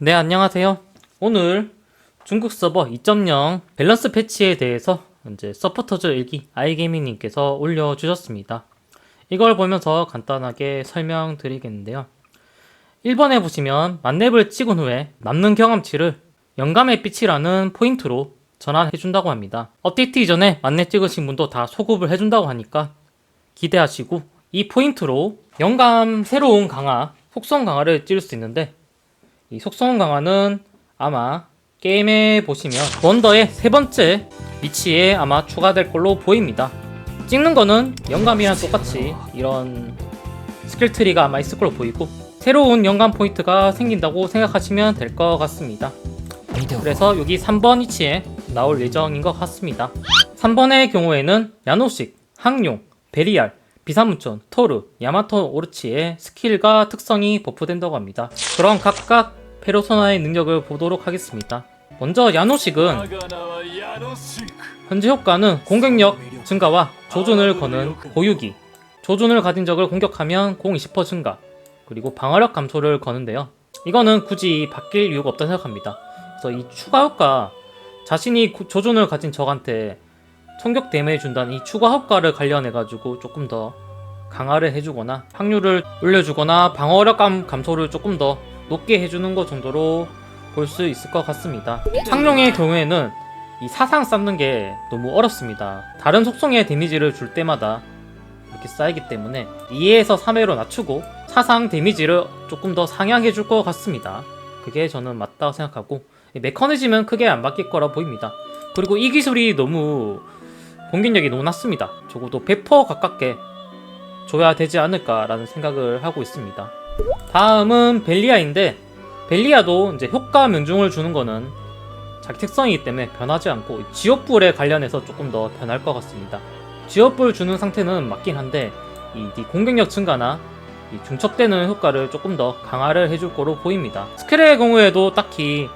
네, 안녕하세요. 오늘 중국 서버 2.0 밸런스 패치에 대해서 이제 서포터즈 일기 아이게미님께서 올려주셨습니다. 이걸 보면서 간단하게 설명드리겠는데요. 1번에 보시면 만렙을 찍은 후에 남는 경험치를 영감의 빛이라는 포인트로 전환해준다고 합니다. 업데이트 이전에 만렙 찍으신 분도 다 소급을 해준다고 하니까 기대하시고 이 포인트로 영감 새로운 강화, 속성 강화를 찍을 수 있는데 이 속성 강화는 아마 게임에 보시면 원더의 세 번째 위치에 아마 추가될 걸로 보입니다. 찍는 거는 영감이랑 똑같이 이런 스킬 트리가 아마 있을 걸로 보이고 새로운 영감 포인트가 생긴다고 생각하시면 될 것 같습니다. 그래서 여기 3번 위치에 나올 예정인 것 같습니다. 3번의 경우에는 야노식, 항용, 베리알, 비사문촌, 토르, 야마토 오르치의 스킬과 특성이 버프된다고 합니다. 그럼 각각 페르소나의 능력을 보도록 하겠습니다. 먼저 야노식은 현재 효과는 공격력 증가와 조준을 거는 고유기, 조준을 가진 적을 공격하면 공 20% 증가, 그리고 방어력 감소를 거는데요. 이거는 굳이 바뀔 이유가 없다고 생각합니다. 그래서 이 추가 효과, 자신이 고- 조준을 가진 적한테 총격 데미지 준다는 이 추가 효과를 관련해 가지고 조금 더 강화를 해주거나 확률을 올려주거나 방어력 감 감소를 조금 더 높게 해주는 것 정도로 볼 수 있을 것 같습니다. 상룡의 경우에는 이 사상 쌓는 게 너무 어렵습니다. 다른 속성의 데미지를 줄 때마다 이렇게 쌓이기 때문에 2회에서 3회로 낮추고 사상 데미지를 조금 더 상향해 줄 것 같습니다. 그게 저는 맞다고 생각하고 이 메커니즘은 크게 안 바뀔 거라 보입니다. 그리고 이 기술이 너무 공격력이 너무 낮습니다. 적어도 100% 가깝게 줘야 되지 않을까라는 생각을 하고 있습니다. 다음은 벨리아인데 벨리아도 이제 효과 명중을 주는 거는 자기 특성이기 때문에 변하지 않고 지옥불에 관련해서 조금 더 변할 것 같습니다. 지옥불 주는 상태는 맞긴 한데 이, 이 공격력 증가나 이 중첩되는 효과를 조금 더 강화를 해줄 거로 보입니다. 스킬의 경우에도 딱히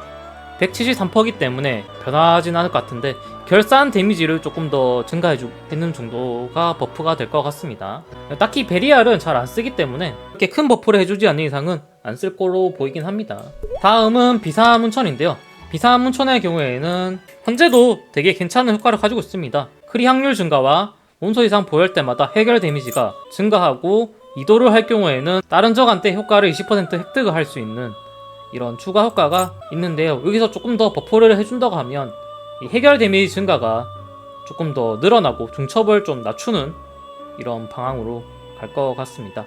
173%이기 때문에 변하진 않을 것 같은데 결산 데미지를 조금 더 증가해주는 정도가 버프가 될 것 같습니다. 딱히 베리알은 잘 안 쓰기 때문에 이렇게 큰 버프를 해주지 않는 이상은 안 쓸 거로 보이긴 합니다. 다음은 비사문천인데요. 비사문천의 경우에는 현재도 되게 괜찮은 효과를 가지고 있습니다. 크리 확률 증가와 원소 이상 보혈 때마다 해결 데미지가 증가하고 이도를 할 경우에는 다른 적한테 효과를 20% 획득을 할 수 있는 이런 추가 효과가 있는데요. 여기서 조금 더 버프를 해준다고 하면 이 해결 데미지 증가가 조금 더 늘어나고 중첩을 좀 낮추는 이런 방향으로 갈 것 같습니다.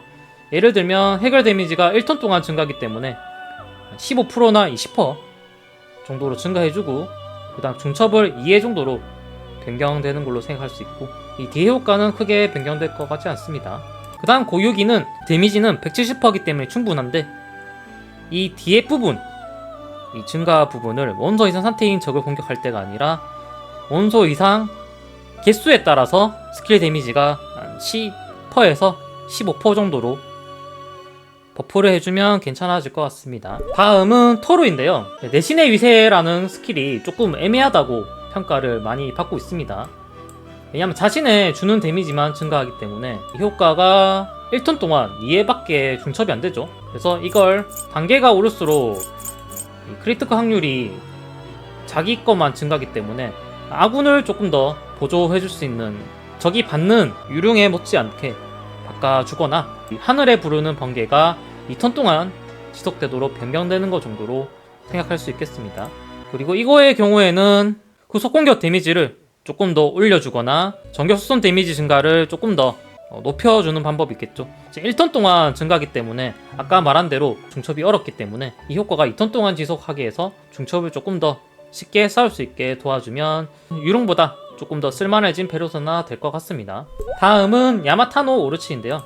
예를 들면 해결 데미지가 1턴 동안 증가하기 때문에 15%나 20% 정도로 증가해주고 그 다음 중첩을 2회 정도로 변경되는 걸로 생각할 수 있고 이 뒤에 효과는 크게 변경될 것 같지 않습니다. 그 다음 고유기는 데미지는 170%이기 때문에 충분한데 이 뒤에 부분 이 증가 부분을 원소 이상 상태인 적을 공격할 때가 아니라 원소 이상 개수에 따라서 스킬 데미지가 한 10%에서 15% 정도로 버프를 해주면 괜찮아질 것 같습니다. 다음은 토르인데요. 내신의 위세라는 스킬이 조금 애매하다고 평가를 많이 받고 있습니다. 왜냐면 자신의 주는 데미지만 증가하기 때문에 이 효과가 1턴 동안 2회밖에 중첩이 안 되죠. 그래서 이걸 단계가 오를수록 이 크리티컬 확률이 자기 것만 증가하기 때문에 아군을 조금 더 보조해줄 수 있는 적이 받는 유령에 못지않게 바꿔주거나 이 하늘에 부르는 번개가 2턴 동안 지속되도록 변경되는 것 정도로 생각할 수 있겠습니다. 그리고 이거의 경우에는 그 속공격 데미지를 조금 더 올려주거나 전격 수선 데미지 증가를 조금 더 어, 높여주는 방법이 있겠죠. 이제 1턴 동안 증가하기 때문에 아까 말한 대로 중첩이 어렵기 때문에 이 효과가 2턴 동안 지속하게 해서 중첩을 조금 더 쉽게 쌓을 수 있게 도와주면 유령보다 조금 더 쓸만해진 페르소나 될 것 같습니다. 다음은 야마타노 오르치인데요.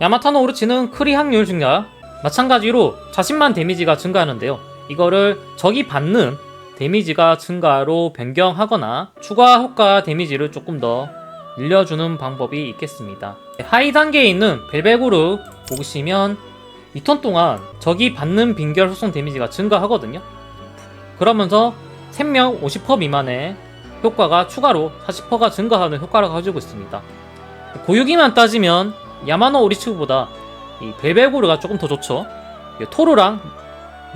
야마타노 오르치는 크리 확률 증가 마찬가지로 자신만 데미지가 증가하는데요. 이거를 적이 받는 데미지가 증가로 변경하거나 추가 효과 데미지를 조금 더 늘려주는 방법이 있겠습니다. 하이 단계에 있는 벨베구르 보시면 2턴 동안 적이 받는 빈결 속성 데미지가 증가하거든요. 그러면서 생명 50% 미만의 효과가 추가로 40%가 증가하는 효과를 가지고 있습니다. 고유기만 따지면 야마노 오리츠보다 이 벨베구르가 조금 더 좋죠. 이 토르랑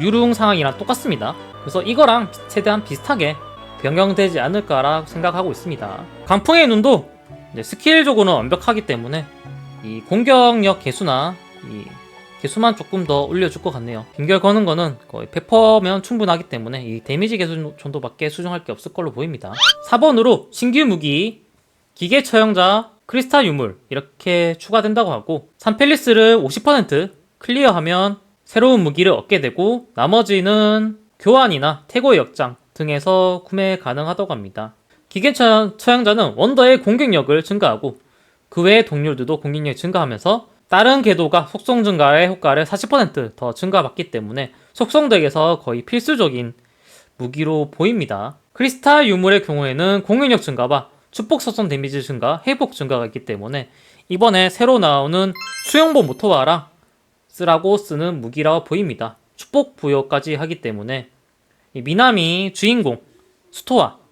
유룽 상황이랑 똑같습니다. 그래서 이거랑 최대한 비슷하게 변경되지 않을까라 생각하고 있습니다. 강풍의 눈도 스킬적으로는 완벽하기 때문에 이 공격력 개수나 이 개수만 조금 더 올려줄 것 같네요. 빙결 거는 거는 거의 100%면 충분하기 때문에 이 데미지 개수 정도밖에 수정할 게 없을 걸로 보입니다. 4번으로 신규 무기, 기계 처형자, 크리스탈 유물 이렇게 추가된다고 하고 산펠리스를 50% 클리어하면 새로운 무기를 얻게 되고 나머지는 교환이나 태고의 역장 등에서 구매 가능하다고 합니다. 기계 처형, 처형자는 원더의 공격력을 증가하고 그 외의 동료들도 공격력이 증가하면서 다른 궤도가 속성 증가의 효과를 40%더 증가받기 때문에 속성 덱에서 거의 필수적인 무기로 보입니다. 크리스탈 유물의 경우에는 공격력 증가와 축복 속성 데미지 증가, 회복 증가가 있기 때문에 이번에 새로 나오는 수영보 모토와랑 쓰라고 쓰는 무기라고 보입니다. 축복 부여까지 하기 때문에 이 미나미 주인공 스토아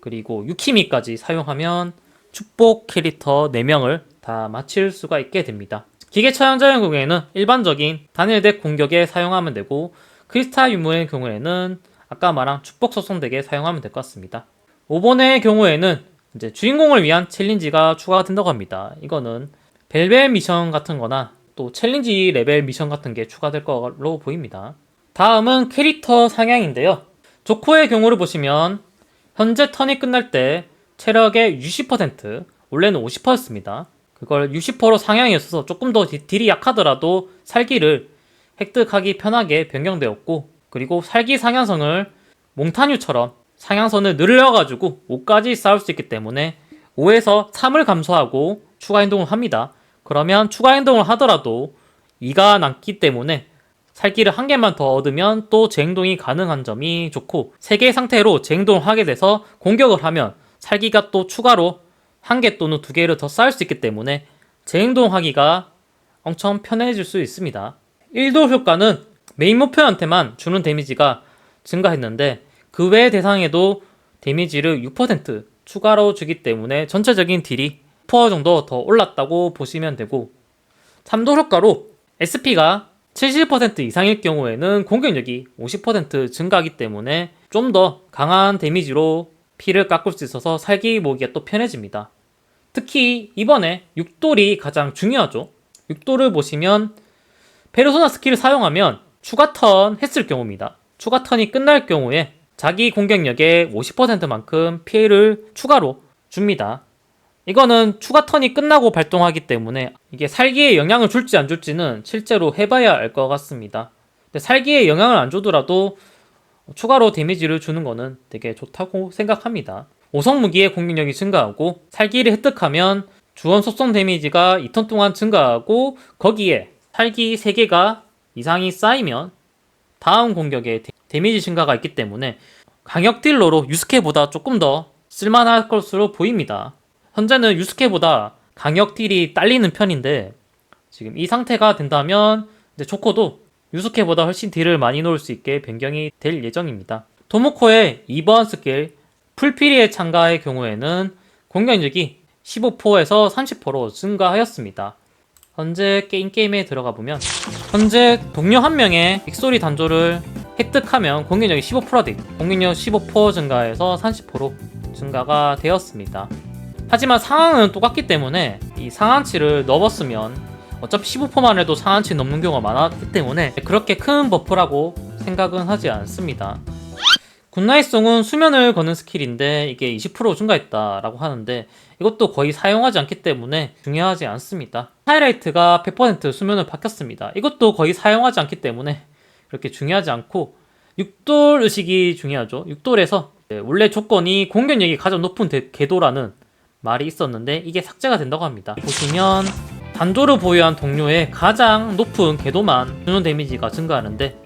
그리고 유키미까지 사용하면 축복 캐릭터 4명을 다 맞힐 수가 있게 됩니다. 기계 처형자의 경우에는 일반적인 단일 덱 공격에 사용하면 되고 크리스탈 유무의 경우에는 아까 말한 축복 소송덱에 사용하면 될 것 같습니다. 5번의 경우에는 이제 주인공을 위한 챌린지가 추가가 된다고 합니다. 이거는 벨벳 미션 같은 거나 또 챌린지 레벨 미션 같은 게 추가될 걸로 보입니다. 다음은 캐릭터 상향인데요. 조코의 경우를 보시면 현재 턴이 끝날 때 체력의 60% 원래는 50%였습니다. 그걸 60%로 상향했어서 조금 더 디- 딜이 약하더라도 살기를 획득하기 편하게 변경되었고 그리고 살기 상향성을 몽타뉴처럼 상향선을 늘려가지고 5까지 쌓을 수 있기 때문에 5에서 3을 감소하고 추가 행동을 합니다. 그러면 추가 행동을 하더라도 2가 남기 때문에 살기를 한 개만 더 얻으면 또 재행동이 가능한 점이 좋고 3개의 상태로 재행동을 하게 돼서 공격을 하면 살기가 또 추가로 한 개 또는 두 개를 더 쌓을 수 있기 때문에 재행동하기가 엄청 편해질 수 있습니다. 1도 효과는 메인 목표한테만 주는 데미지가 증가했는데 그외 대상에도 데미지를 6% 추가로 주기 때문에 전체적인 딜이 10% 정도 더 올랐다고 보시면 되고 3도 효과로 SP가 70% 이상일 경우에는 공격력이 50% 증가하기 때문에 좀 더 강한 데미지로 피를 깎을 수 있어서 살기 모으기가 또 편해집니다. 특히 이번에 6돌이 가장 중요하죠. 6돌을 보시면 페르소나 스킬을 사용하면 추가 턴 했을 경우입니다. 추가 턴이 끝날 경우에 자기 공격력의 50%만큼 피해를 추가로 줍니다. 이거는 추가 턴이 끝나고 발동하기 때문에 이게 살기에 영향을 줄지 안 줄지는 실제로 해봐야 알 것 같습니다. 근데 살기에 영향을 안 주더라도 추가로 데미지를 주는 거는 되게 좋다고 생각합니다. 5성 무기의 공격력이 증가하고 살기를 획득하면 주원 속성 데미지가 2턴 동안 증가하고 거기에 살기 3개가 이상이 쌓이면 다음 공격에 데- 데미지 증가가 있기 때문에 강력 딜러로 유스케보다 조금 더 쓸만할 것으로 보입니다. 현재는 유스케보다 강력 딜이 딸리는 편인데 지금 이 상태가 된다면 이제 조커도 유스케보다 훨씬 딜을 많이 놓을 수 있게 변경이 될 예정입니다. 토모코의 2번 스킬 풀피리의 참가의 경우에는 공격력이 15%에서 30% 증가하였습니다. 현재 게임 게임에 들어가 보면 현재 동료 한 명의 빅소리 단조를 획득하면 공격력이 15%가 돼. 공격력 15% 증가해서 30% 증가가 되었습니다. 하지만 상황은 똑같기 때문에 이 상한치를 넘었으면 어차피 15%만 해도 상한치 넘는 경우가 많았기 때문에 그렇게 큰 버프라고 생각은 하지 않습니다. 굿나잇송은 수면을 거는 스킬인데 이게 20% 증가했다라고 하는데 이것도 거의 사용하지 않기 때문에 중요하지 않습니다. 하이라이트가 100% 수면을 바뀌었습니다. 이것도 거의 사용하지 않기 때문에 그렇게 중요하지 않고 6돌 의식이 중요하죠. 6돌에서 원래 조건이 공격력이 가장 높은 대- 궤도라는 말이 있었는데 이게 삭제가 된다고 합니다. 보시면 단조를 보유한 동료의 가장 높은 궤도만 주는 데미지가 증가하는데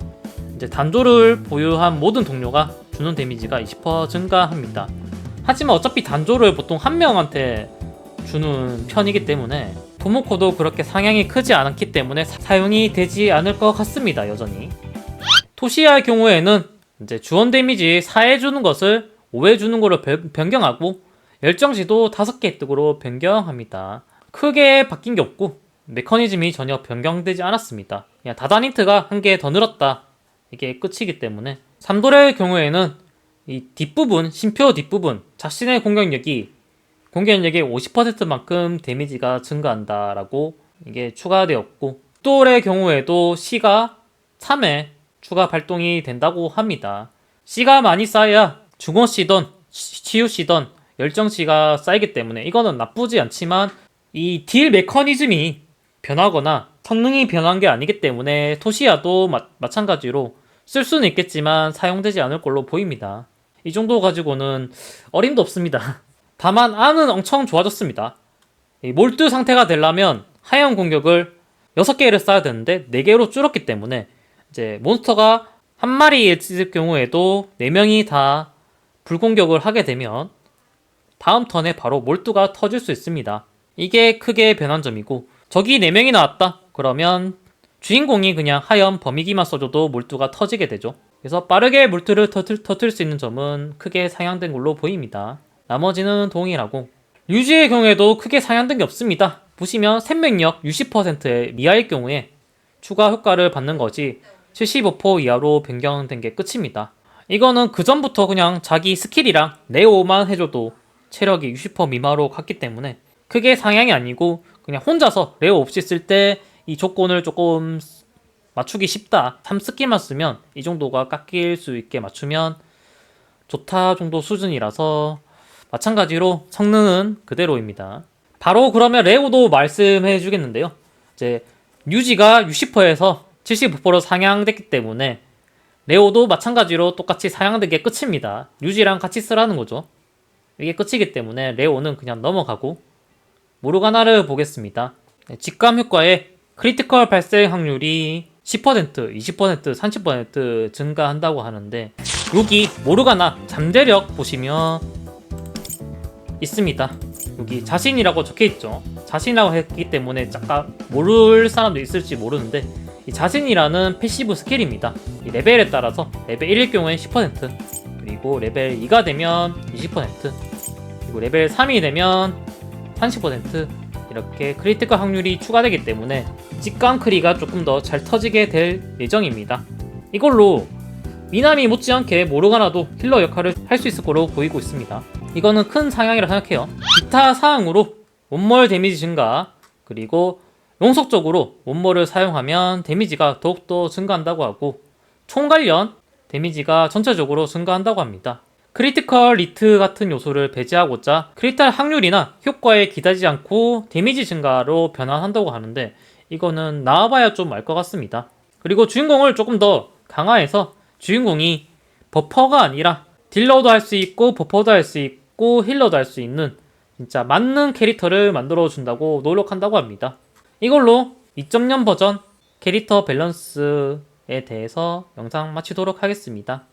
이제 단조를 보유한 모든 동료가 주는 데미지가 20% 증가합니다. 하지만 어차피 단조를 보통 한 명한테 주는 편이기 때문에 토모코도 그렇게 상향이 크지 않기 때문에 사- 사용이 되지 않을 것 같습니다. 여전히 토시아의 경우에는 이제 주원 데미지 4회 주는 것을 5회 주는 거로 변- 변경하고 열정시도 5개 획득으로 변경합니다. 크게 바뀐 게 없고 메커니즘이 전혀 변경되지 않았습니다. 그냥 다다니트가 한 개 더 늘었다 이게 끝이기 때문에 삼돌의 경우에는 이 뒷부분 심표 뒷부분 자신의 공격력이 공격력의 50%만큼 데미지가 증가한다라고 이게 추가되었고 똘의 경우에도 C가 3회 추가 발동이 된다고 합니다. C가 많이 쌓여야 중원 C던 치유 C던 열정 C가 쌓이기 때문에 이거는 나쁘지 않지만 이 딜 메커니즘이 변하거나 성능이 변한 게 아니기 때문에 토시야도 마, 마찬가지로 쓸 수는 있겠지만 사용되지 않을 걸로 보입니다. 이 정도 가지고는 어림도 없습니다. 다만 안은 엄청 좋아졌습니다. 이 몰두 상태가 되려면 하얀 공격을 6개를 쌓아야 되는데 4개로 줄었기 때문에 이제 몬스터가 한 마리에 찢을 경우에도 4명이 다 불공격을 하게 되면 다음 턴에 바로 몰두가 터질 수 있습니다. 이게 크게 변한 점이고 적이 4명이 나왔다 그러면 주인공이 그냥 하얀 범위기만 써줘도 몰두가 터지게 되죠. 그래서 빠르게 몰두를 터틀, 터뜨릴 수 있는 점은 크게 상향된 걸로 보입니다. 나머지는 동일하고 유지의 경우에도 크게 상향된 게 없습니다. 보시면 생명력 60%의 미하일 경우에 추가 효과를 받는 거지 75% 이하로 변경된 게 끝입니다. 이거는 그 전부터 그냥 자기 스킬이랑 네오만 해줘도 체력이 60% 미만으로 갔기 때문에 크게 상향이 아니고 그냥 혼자서 레오 없이 쓸 때 이 조건을 조금 맞추기 쉽다. 3스킬만 쓰면 이 정도가 깎일 수 있게 맞추면 좋다 정도 수준이라서 마찬가지로 성능은 그대로입니다. 바로 그러면 레오도 말씀해 주겠는데요. 이제 유지가 60%에서 75%로 상향됐기 때문에 레오도 마찬가지로 똑같이 상향되게 끝입니다. 유지랑 같이 쓰라는 거죠. 이게 끝이기 때문에 레오는 그냥 넘어가고 모르가나를 보겠습니다. 네, 직감 효과에 크리티컬 발생 확률이 10%, 20%, 30% 증가한다고 하는데 여기 모르가나 잠재력 보시면 있습니다. 여기 자신이라고 적혀 있죠. 자신이라고 했기 때문에 잠깐 모를 사람도 있을지 모르는데 이 자신이라는 패시브 스킬입니다. 이 레벨에 따라서 레벨 1일 경우엔 10% 그리고 레벨 2가 되면 20% 그리고 레벨 3이 되면 30% 이렇게 크리티컬 확률이 추가되기 때문에 직감 크리가 조금 더 잘 터지게 될 예정입니다. 이걸로 미나미 못지않게 모르가나도 힐러 역할을 할 수 있을 거로 보이고 있습니다. 이거는 큰 상향이라 생각해요. 기타 사항으로 원몰 데미지 증가 그리고 용속적으로 원몰을 사용하면 데미지가 더욱더 증가한다고 하고 총 관련 데미지가 전체적으로 증가한다고 합니다. 크리티컬 리트 같은 요소를 배제하고자 크리탈 확률이나 효과에 기다리지 않고 데미지 증가로 변환한다고 하는데 이거는 나와봐야 좀 알 것 같습니다. 그리고 주인공을 조금 더 강화해서 주인공이 버퍼가 아니라 딜러도 할 수 있고 버퍼도 할 수 있고 힐러도 할 수 있는 진짜 맞는 캐릭터를 만들어 준다고 노력한다고 합니다. 이걸로 2.0 버전 캐릭터 밸런스에 대해서 영상 마치도록 하겠습니다.